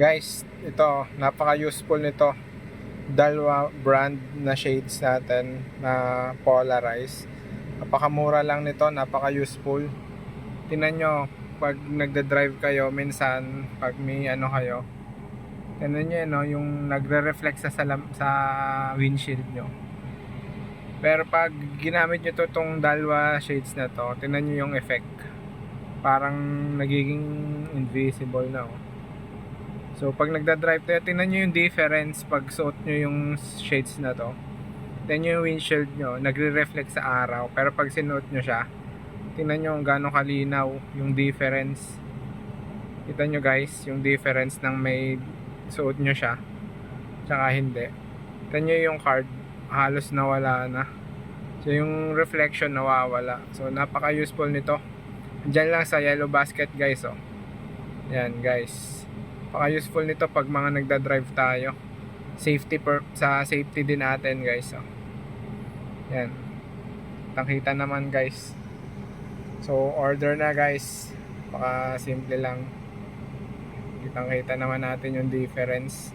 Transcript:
Guys, ito, napaka-useful nito. Dalawa brand na shades natin na polarized. Napakamura lang nito, napaka-useful. Tingnan nyo, pag nagda-drive kayo, minsan, pag may ano kayo, tingnan nyo no, yung nagre-reflect sa, salam, sa windshield nyo. Pero pag ginamit nyo to tong dalawa shades na to, tingnan nyo yung effect. Parang nagiging invisible na oh. So pag nagda-drive tayo, tingnan nyo yung difference pag suot nyo yung shades na to. Nyo yung windshield nyo, nagre-reflect sa araw. Pero pag sinuot nyo siya, tingnan nyo kung gaano kalinaw yung difference. Kita nyo guys, yung difference ng may suot nyo siya. Tsaka hindi. Tingnan nyo yung card, halos nawala na. So yung reflection nawawala. So napaka-useful nito. Diyan lang sa yellow basket guys oh. Yan guys. Napaka-useful nito pag mga nagda-drive tayo. Safety per sa safety din natin guys oh. Yan. Nakita naman guys. So order na guys. Baka simple lang. Kitang kita naman natin yung difference.